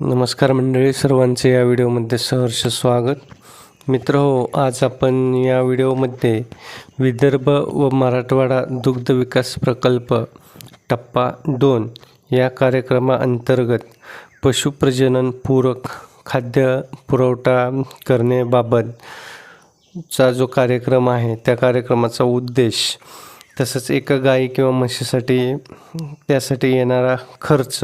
नमस्कार मंडळी सर्वांचे या व्हिडिओमध्ये सहर्ष स्वागत. मित्र हो आज आपण या व्हिडिओमध्ये विदर्भ व मराठवाडा दुग्ध विकास प्रकल्प टप्पा दोन या कार्यक्रमाअंतर्गत पशुप्रजनन पूरक खाद्य पुरवठा करण्याबाबत चा जो कार्यक्रम आहे त्या कार्यक्रमाचा उद्देश तसंच एका गाई किंवा म्हशीसाठी त्यासाठी येणारा खर्च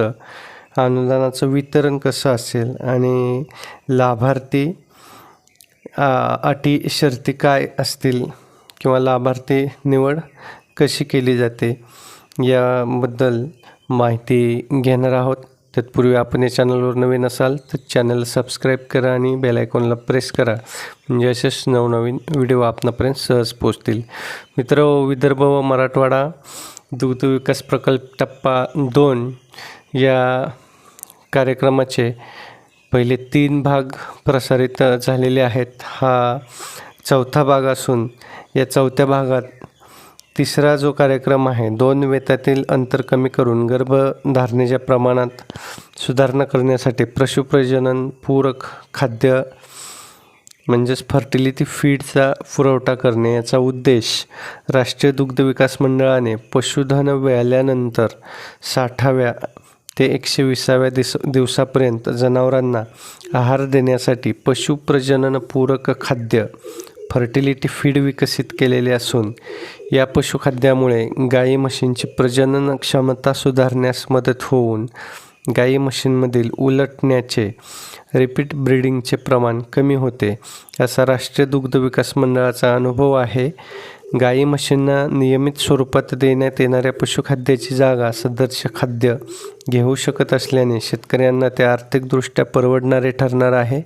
अनुदानाचं वितरण कसं असेल आणि लाभार्थी अटी शर्ती काय असतील किंवा लाभार्थी निवड कशी केली जाते याबद्दल माहिती घेणार आहोत. तत्पूर्वी आपण या चॅनलवर नवीन असाल तर चॅनल सबस्क्राईब करा आणि बेल आयकॉनला प्रेस करा. म्हणजे असेच नवनवीन व्हिडिओ आपणापर्यंत सहज पोचतील मित्र विदर्भ व मराठवाडा दुग्ध विकास प्रकल्प टप्पा दोन या कार्यक्रमाचे पहिले तीन भाग प्रसारित झालेले आहेत. हा चौथा भाग असून या चौथ्या भागात तिसरा जो कार्यक्रम आहे दोन वेतातील अंतर कमी करून गर्भधारणेच्या प्रमाणात सुधारणा करण्यासाठी पशुप्रजनन पूरक खाद्य म्हणजेच फर्टिलिटी फीडचा पुरवठा करणे याचा उद्देश राष्ट्रीय दुग्ध विकास मंडळाने पशुधन व्याल्यानंतर साठाव्या ते एकशे विसाव्या दिस दिवसापर्यंत जनावरांना आहार देण्यासाठी पशुप्रजनन पूरक खाद्य फर्टिलिटी फीड विकसित केलेले असून या पशुखाद्यामुळे गाई म्हशींची प्रजनन क्षमता सुधारण्यास मदत होऊन गाई म्हशींमधील उलटण्याचे रिपीट ब्रीडिंगचे प्रमाण कमी होते. असा राष्ट्रीय दुग्ध विकास मंडळाचा अनुभव आहे. गाई म्हशींना नियमित स्वरूपात देण्यात येणाऱ्या पशुखाद्याची जागा सदर्श खाद्य घेऊ शकत असल्याने शेतकऱ्यांना ते आर्थिकदृष्ट्या परवडणारे ठरणार आहे.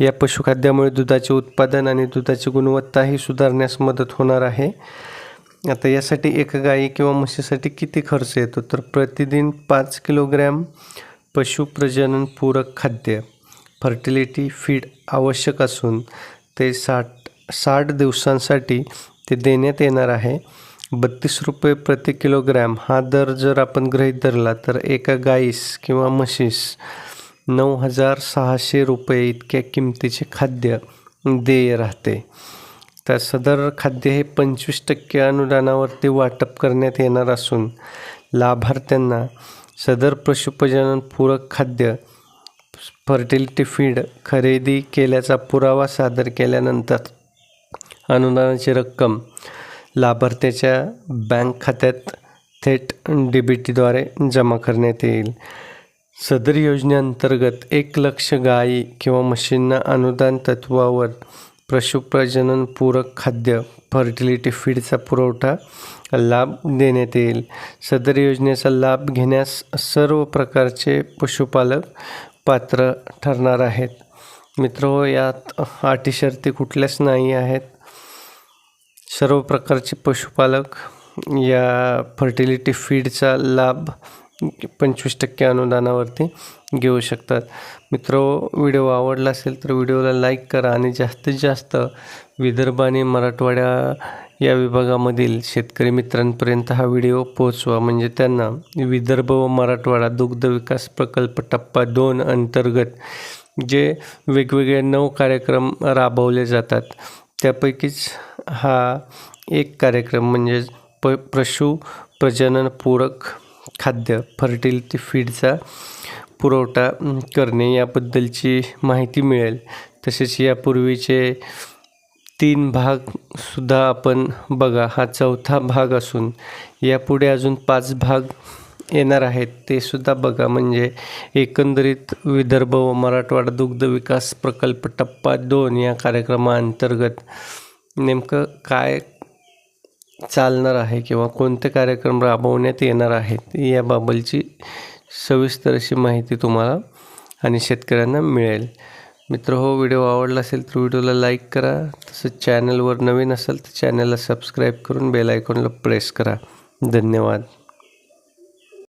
या पशुखाद्यामुळे दुधाचे उत्पादन आणि दुधाची गुणवत्ताही सुधारण्यास मदत होणार आहे. आता यासाठी एका गाई किंवा म्हशीसाठी किती खर्च येतो? तर प्रतिदिन पाच किलोग्रॅम पशुप्रजनन पूरक खाद्य फर्टिलिटी फीड आवश्यक असून ते साठ साठ दिवसांसाठी ते देण्यात येणार आहे. बत्तीस रुपये प्रति किलोग्रॅम हा दर जर आपण गृहीत धरला तर एका गाईस किंवा म्हशीस नऊ हजार सहाशे रुपये इतक्या किमतीचे खाद्य देय राहते. तर सदर खाद्य हे पंचवीस टक्के अनुदानावरती वाटप करण्यात येणार असून लाभार्थ्यांना सदर पशुप्रजनन पूरक खाद्य फर्टिलिटी फीड खरेदी केल्याचा पुरावा सादर केल्यानंतर अनुदानाची रक्कम लाभार्थ्याच्या बँक खात्यात थेट डीबीटीद्वारे जमा करण्यात येईल. सदर योजनेअंतर्गत एक लक्ष गायी किंवा म्हशींना अनुदान तत्वावर पशुप्रजनन पूरक खाद्य फर्टिलिटी फीडचा पुरवठा लाभ देण्यात येईल. सदर योजनेचा लाभ घेण्यास सर्व प्रकारचे पशुपालक पात्र ठरणार आहेत. मित्र हो, यात आटी शर्ती कुठल्याच नाही आहेत. सर्व प्रकारचे पशुपालक या फर्टिलिटी फीडचा लाभ पंचवीस टक्के अनुदानावरती घेऊ शकतात. मित्र व्हिडिओ आवडला असेल तर व्हिडिओला लाईक करा आणि जास्तीत जास्त विदर्भ आणि मराठवाड्या या विभागामधील शेतकरी मित्रांपर्यंत हा व्हिडिओ पोहोचवा. म्हणजे त्यांना विदर्भ व मराठवाडा दुग्ध विकास प्रकल्प टप्पा दोन अंतर्गत जे वेगवेगळे नऊ कार्यक्रम राबवले जातात. त्यापैकीच हा एक कार्यक्रम म्हणजे प पशु प्रजननपूरक खाद्य फर्टिलिटी फीडचा पुरवठा करणे याबद्दलची माहिती मिळेल. तसेच यापूर्वीचे तीन भागसुद्धा आपण बघा. हा चौथा भाग असून यापुढे अजून पाच भाग येणार आहेत. ते सुद्धा बघा. म्हणजे एकंदरीत विदर्भ व मराठवाडा दुग्ध विकास प्रकल्प टप्पा दोन या कार्यक्रमाअंतर्गत नेमकं काय चालणार आहे किंवा कोणते कार्यक्रम राबवण्यात येणार आहेत याबाबतची सविस्तर अशी माहिती तुम्हाला आणि शेतकऱ्यांना मिळेल. मित्र हो व्हिडिओ आवडला असेल तर व्हिडिओला लाईक करा. तसंच चॅनलवर नवीन असेल तर चॅनलला सबस्क्राईब करून बेल आयकॉनला प्रेस करा. धन्यवाद.